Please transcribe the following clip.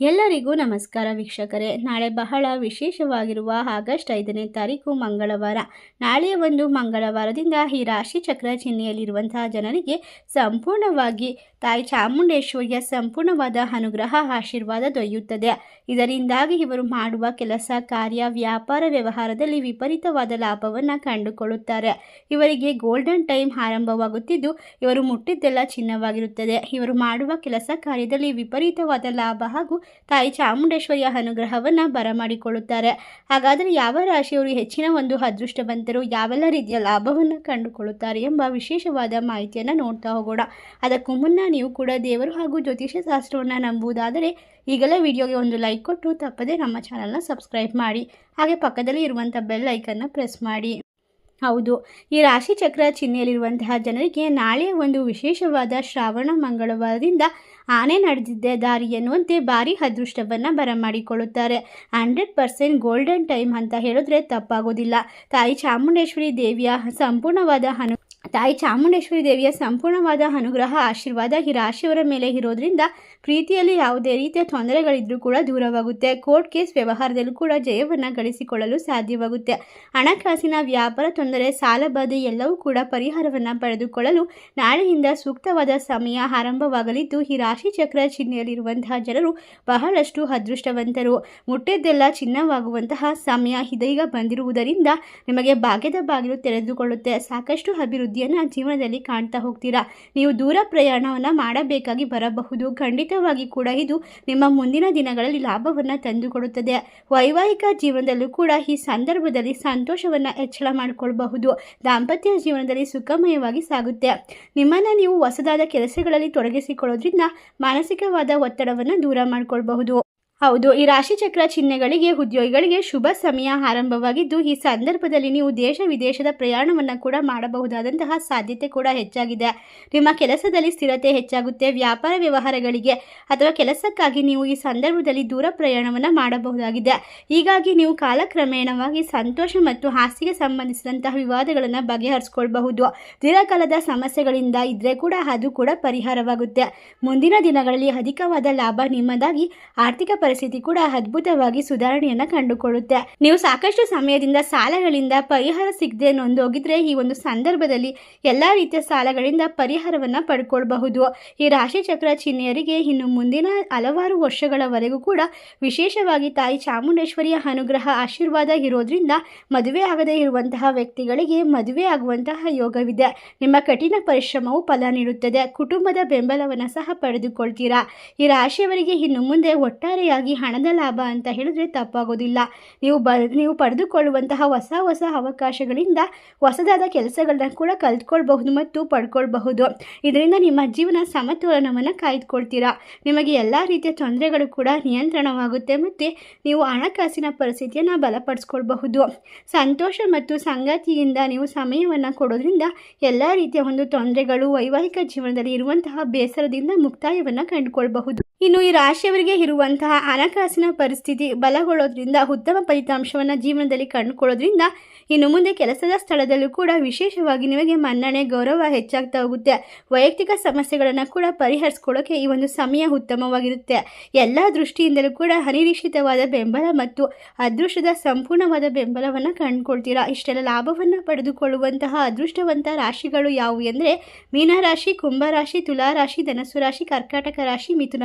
ಎಲ್ಲರಿಗೂ ನಮಸ್ಕಾರ ವೀಕ್ಷಕರೇ. ನಾಳೆ ಬಹಳ ವಿಶೇಷವಾಗಿರುವ ಆಗಸ್ಟ್ ಐದನೇ ತಾರೀಕು ಮಂಗಳವಾರ. ನಾಳೆಯ ಒಂದು ಮಂಗಳವಾರದಿಂದ ಈ ರಾಶಿ ಚಕ್ರ ಚಿಹ್ನೆಯಲ್ಲಿರುವಂತಹ ಜನರಿಗೆ ಸಂಪೂರ್ಣವಾಗಿ ತಾಯಿ ಚಾಮುಂಡೇಶ್ವರಿಯ ಸಂಪೂರ್ಣವಾದ ಅನುಗ್ರಹ ಆಶೀರ್ವಾದ ದೊರೆಯುತ್ತದೆ. ಇದರಿಂದಾಗಿ ಇವರು ಮಾಡುವ ಕೆಲಸ, ಕಾರ್ಯ, ವ್ಯಾಪಾರ ವ್ಯವಹಾರದಲ್ಲಿ ವಿಪರೀತವಾದ ಲಾಭವನ್ನು ಕಂಡುಕೊಳ್ಳುತ್ತಾರೆ. ಇವರಿಗೆ ಗೋಲ್ಡನ್ ಟೈಮ್ ಆರಂಭವಾಗುತ್ತಿದ್ದು, ಇವರು ಮುಟ್ಟಿದ್ದೆಲ್ಲ ಚಿನ್ನವಾಗಿರುತ್ತದೆ. ಇವರು ಮಾಡುವ ಕೆಲಸ ಕಾರ್ಯದಲ್ಲಿ ವಿಪರೀತವಾದ ಲಾಭ ಹಾಗೂ ತಾಯಿ ಚಾಮುಂಡೇಶ್ವರಿಯ ಅನುಗ್ರಹವನ್ನು ಬರಮಾಡಿಕೊಳ್ಳುತ್ತಾರೆ. ಹಾಗಾದರೆ ಯಾವ ರಾಶಿಯವರು ಹೆಚ್ಚಿನ ಒಂದು ಅದೃಷ್ಟವಂತರು, ಯಾವೆಲ್ಲ ರೀತಿಯ ಲಾಭವನ್ನು ಕಂಡುಕೊಳ್ಳುತ್ತಾರೆ ಎಂಬ ವಿಶೇಷವಾದ ಮಾಹಿತಿಯನ್ನು ನೋಡ್ತಾ ಹೋಗೋಣ. ಅದಕ್ಕೂ ಮುನ್ನ ನೀವು ಕೂಡ ದೇವರು ಹಾಗೂ ಜ್ಯೋತಿಷ್ಯ ಶಾಸ್ತ್ರವನ್ನು ನಂಬುವುದಾದರೆ ಈಗಲೇ ವಿಡಿಯೋಗೆ ಒಂದು ಲೈಕ್ ಕೊಟ್ಟು ತಪ್ಪದೆ ನಮ್ಮ ಚಾನಲ್ನ ಸಬ್ಸ್ಕ್ರೈಬ್ ಮಾಡಿ. ಹಾಗೆ ಪಕ್ಕದಲ್ಲಿ ಇರುವಂಥ ಬೆಲ್ ಐಕನ್ನ ಪ್ರೆಸ್ ಮಾಡಿ. ಹೌದು, ಈ ರಾಶಿ ಚಕ್ರ ಚಿಹ್ನೆಯಲ್ಲಿರುವಂತಹ ಜನರಿಗೆ ನಾಳೆ ಒಂದು ವಿಶೇಷವಾದ ಶ್ರಾವಣ ಮಂಗಳವಾರದಿಂದ ಆನೆ ನಡೆದಿದ್ದ ದಾರಿ ಎನ್ನುವಂತೆ ಭಾರಿ ಅದೃಷ್ಟವನ್ನು ಬರಮಾಡಿಕೊಳ್ಳುತ್ತಾರೆ. ಹಂಡ್ರೆಡ್ ಪರ್ಸೆಂಟ್ ಗೋಲ್ಡನ್ ಟೈಮ್ ಅಂತ ಹೇಳಿದ್ರೆ ತಪ್ಪಾಗೋದಿಲ್ಲ. ತಾಯಿ ಚಾಮುಂಡೇಶ್ವರಿ ದೇವಿಯ ಸಂಪೂರ್ಣವಾದ ಅನು ತಾಯಿ ಚಾಮುಂಡೇಶ್ವರಿ ದೇವಿಯ ಸಂಪೂರ್ಣವಾದ ಅನುಗ್ರಹ, ಆಶೀರ್ವಾದ ಈ ರಾಶಿಯವರ ಮೇಲೆ ಇರೋದ್ರಿಂದ ಪ್ರೀತಿಯಲ್ಲಿ ಯಾವುದೇ ರೀತಿಯ ತೊಂದರೆಗಳಿದ್ರೂ ಕೂಡ ದೂರವಾಗುತ್ತೆ. ಕೋರ್ಟ್ ಕೇಸ್ ವ್ಯವಹಾರದಲ್ಲೂ ಕೂಡ ಜಯವನ್ನು ಗಳಿಸಿಕೊಳ್ಳಲು ಸಾಧ್ಯವಾಗುತ್ತೆ. ಹಣಕಾಸಿನ ವ್ಯಾಪಾರ ತೊಂದರೆ ಸಾಲಬಾಧೆ ಎಲ್ಲವೂ ಕೂಡ ಪರಿಹಾರವನ್ನು ಪಡೆದುಕೊಳ್ಳಲು ನಾಳೆಯಿಂದ ಸೂಕ್ತವಾದ ಸಮಯ ಆರಂಭವಾಗಲಿದ್ದು, ಈ ರಾಶಿ ಚಕ್ರ ಚಿಹ್ನೆಯಲ್ಲಿರುವಂತಹ ಜನರು ಬಹಳಷ್ಟು ಅದೃಷ್ಟವಂತರು. ಮುಟ್ಟಿದ್ದೆಲ್ಲ ಚಿನ್ನವಾಗುವಂತಹ ಸಮಯ ಇದೀಗ ಬಂದಿರುವುದರಿಂದ ನಿಮಗೆ ಭಾಗ್ಯದ ಬಾಗಿಲು ತೆರೆದುಕೊಳ್ಳುತ್ತೆ. ಸಾಕಷ್ಟು ಅಭಿವೃದ್ಧಿಯನ್ನು ಜೀವನದಲ್ಲಿ ಕಾಣ್ತಾ ಹೋಗ್ತೀರಾ? ನೀವು ದೂರ ಪ್ರಯಾಣವನ್ನು ಮಾಡಬೇಕಾಗಿ ಬರಬಹುದು. ಖಂಡಿತವಾಗಿ ಕೂಡ ಇದು ನಿಮ್ಮ ಮುಂದಿನ ದಿನಗಳಲ್ಲಿ ಲಾಭವನ್ನು ತಂದುಕೊಡುತ್ತದೆ. ವೈವಾಹಿಕ ಜೀವನದಲ್ಲೂ ಕೂಡ ಈ ಸಂದರ್ಭದಲ್ಲಿ ಸಂತೋಷವನ್ನು ಹೆಚ್ಚಳ ಮಾಡಿಕೊಳ್ಬಹುದು. ದಾಂಪತ್ಯ ಜೀವನದಲ್ಲಿ ಸುಖಮಯವಾಗಿ ಸಾಗುತ್ತೆ. ನಿಮ್ಮನ್ನು ನೀವು ಹೊಸದಾದ ಕೆಲಸಗಳಲ್ಲಿ ತೊಡಗಿಸಿಕೊಳ್ಳೋದ್ರಿಂದ ಮಾನಸಿಕವಾದ ಒತ್ತಡವನ್ನು ದೂರ ಮಾಡಿಕೊಳ್ಬಹುದು. ಹೌದು, ಈ ರಾಶಿಚಕ್ರ ಚಿಹ್ನೆಗಳಿಗೆ, ಉದ್ಯೋಗಿಗಳಿಗೆ ಶುಭ ಸಮಯ ಆರಂಭವಾಗಿದ್ದು, ಈ ಸಂದರ್ಭದಲ್ಲಿ ನೀವು ದೇಶ ವಿದೇಶದ ಪ್ರಯಾಣವನ್ನು ಕೂಡ ಮಾಡಬಹುದಾದಂತಹ ಸಾಧ್ಯತೆ ಕೂಡ ಹೆಚ್ಚಾಗಿದೆ. ನಿಮ್ಮ ಕೆಲಸದಲ್ಲಿ ಸ್ಥಿರತೆ ಹೆಚ್ಚಾಗುತ್ತೆ. ವ್ಯಾಪಾರ ವ್ಯವಹಾರಗಳಿಗೆ ಅಥವಾ ಕೆಲಸಕ್ಕಾಗಿ ನೀವು ಈ ಸಂದರ್ಭದಲ್ಲಿ ದೂರ ಪ್ರಯಾಣವನ್ನು ಮಾಡಬಹುದಾಗಿದೆ. ಹೀಗಾಗಿ ನೀವು ಕಾಲಕ್ರಮೇಣವಾಗಿ ಸಂತೋಷ ಮತ್ತು ಹಾಸಿಗೆ ಸಂಬಂಧಿಸಿದಂತಹ ವಿವಾದಗಳನ್ನು ಬಗೆಹರಿಸ್ಕೊಳ್ಬಹುದು. ದೀರ್ಘಕಾಲದ ಸಮಸ್ಯೆಗಳಿಂದ ಇದ್ರೆ ಕೂಡ ಅದು ಕೂಡ ಪರಿಹಾರವಾಗುತ್ತೆ. ಮುಂದಿನ ದಿನಗಳಲ್ಲಿ ಅಧಿಕವಾದ ಲಾಭ ನಿಮ್ಮದಾಗಿ ಆರ್ಥಿಕ ಪರಿಸ್ಥಿತಿ ಕೂಡ ಅದ್ಭುತವಾಗಿ ಸುಧಾರಣೆಯನ್ನ ಕಂಡುಕೊಳ್ಳುತ್ತೆ. ನೀವು ಸಾಕಷ್ಟು ಸಮಯದಿಂದ ಸಾಲಗಳಿಂದ ಪರಿಹಾರ ಸಿಗದೆ ನೊಂದೋಗಿದ್ರೆ ಈ ಒಂದು ಸಂದರ್ಭದಲ್ಲಿ ಎಲ್ಲಾ ರೀತಿಯ ಸಾಲಗಳಿಂದ ಪರಿಹಾರವನ್ನ ಪಡ್ಕೊಳ್ಬಹುದು. ಈ ರಾಶಿ ಚಕ್ರ ಚಿಹ್ನೆಯರಿಗೆ ಇನ್ನು ಮುಂದಿನ ಹಲವಾರು ವರ್ಷಗಳವರೆಗೂ ಕೂಡ ವಿಶೇಷವಾಗಿ ತಾಯಿ ಚಾಮುಂಡೇಶ್ವರಿಯ ಅನುಗ್ರಹ, ಆಶೀರ್ವಾದ ಇರೋದ್ರಿಂದ ಮದುವೆ ಆಗದೇ ಇರುವಂತಹ ವ್ಯಕ್ತಿಗಳಿಗೆ ಮದುವೆ ಆಗುವಂತಹ ಯೋಗವಿದೆ. ನಿಮ್ಮ ಕಠಿಣ ಪರಿಶ್ರಮವು ಫಲ ನೀಡುತ್ತದೆ. ಕುಟುಂಬದ ಬೆಂಬಲವನ್ನು ಸಹ ಪಡೆದುಕೊಳ್ತೀರಾ? ಈ ರಾಶಿಯವರಿಗೆ ಇನ್ನು ಮುಂದೆ ಒಟ್ಟಾರೆಯಾಗಿ ಹಣದ ಲಾಭ ಅಂತ ಹೇಳಿದ್ರೆ ತಪ್ಪಾಗೋದಿಲ್ಲ. ನೀವು ಬ, ನೀವು ಪಡೆದುಕೊಳ್ಳುವಂತಹ ಹೊಸ ಹೊಸ ಅವಕಾಶಗಳಿಂದ ಹೊಸದಾದ ಕೆಲಸಗಳನ್ನ ಕೂಡ ಕಲ್ತ್ಕೊಳ್ಬಹುದು ಮತ್ತು ಪಡ್ಕೊಳ್ಬಹುದು. ಇದರಿಂದ ನಿಮ್ಮ ಜೀವನ ಸಮತೋಲನವನ್ನು ಕಾಯ್ದುಕೊಳ್ತೀರಾ. ನಿಮಗೆ ಎಲ್ಲ ರೀತಿಯ ತೊಂದರೆಗಳು ಕೂಡ ನಿಯಂತ್ರಣವಾಗುತ್ತೆ ಮತ್ತು ನೀವು ಹಣಕಾಸಿನ ಪರಿಸ್ಥಿತಿಯನ್ನು ಬಲಪಡಿಸ್ಕೊಳ್ಬಹುದು. ಸಂತೋಷ ಮತ್ತು ಸಂಗಾತಿಯಿಂದ ನೀವು ಸಮಯವನ್ನು ಕೊಡೋದ್ರಿಂದ ಎಲ್ಲ ರೀತಿಯ ಒಂದು ತೊಂದರೆಗಳು ವೈವಾಹಿಕ ಜೀವನದಲ್ಲಿ ಇರುವಂತಹ ಬೇಸರದಿಂದ ಮುಕ್ತಾಯವನ್ನು ಕಂಡುಕೊಳ್ಬಹುದು. ಇನ್ನು ಈ ರಾಶಿಯವರಿಗೆ ಇರುವಂತಹ ಹಣಕಾಸಿನ ಪರಿಸ್ಥಿತಿ ಬಲಗೊಳ್ಳೋದ್ರಿಂದ, ಉತ್ತಮ ಫಲಿತಾಂಶವನ್ನು ಜೀವನದಲ್ಲಿ ಕಂಡುಕೊಳ್ಳೋದ್ರಿಂದ ಇನ್ನು ಮುಂದೆ ಕೆಲಸದ ಸ್ಥಳದಲ್ಲೂ ಕೂಡ ವಿಶೇಷವಾಗಿ ನಿಮಗೆ ಮನ್ನಣೆ, ಗೌರವ ಹೆಚ್ಚಾಗ್ತಾ ಹೋಗುತ್ತೆ. ವೈಯಕ್ತಿಕ ಸಮಸ್ಯೆಗಳನ್ನು ಕೂಡ ಪರಿಹರಿಸ್ಕೊಳ್ಳೋಕೆ ಈ ಒಂದು ಸಮಯ ಉತ್ತಮವಾಗಿರುತ್ತೆ. ಎಲ್ಲ ದೃಷ್ಟಿಯಿಂದಲೂ ಕೂಡ ಅನಿರೀಕ್ಷಿತವಾದ ಬೆಂಬಲ ಮತ್ತು ಅದೃಷ್ಟದ ಸಂಪೂರ್ಣವಾದ ಬೆಂಬಲವನ್ನು ಕಂಡುಕೊಳ್ತೀರಾ? ಇಷ್ಟೆಲ್ಲ ಲಾಭವನ್ನು ಪಡೆದುಕೊಳ್ಳುವಂತಹ ಅದೃಷ್ಟವಂತ ರಾಶಿಗಳು ಯಾವುವು ಎಂದರೆ ಮೀನರಾಶಿ, ಕುಂಭರಾಶಿ, ತುಲಾರಾಶಿ, ಧನಸ್ಸು ರಾಶಿ, ಕರ್ಕಾಟಕ ರಾಶಿ, ಮಿಥುನ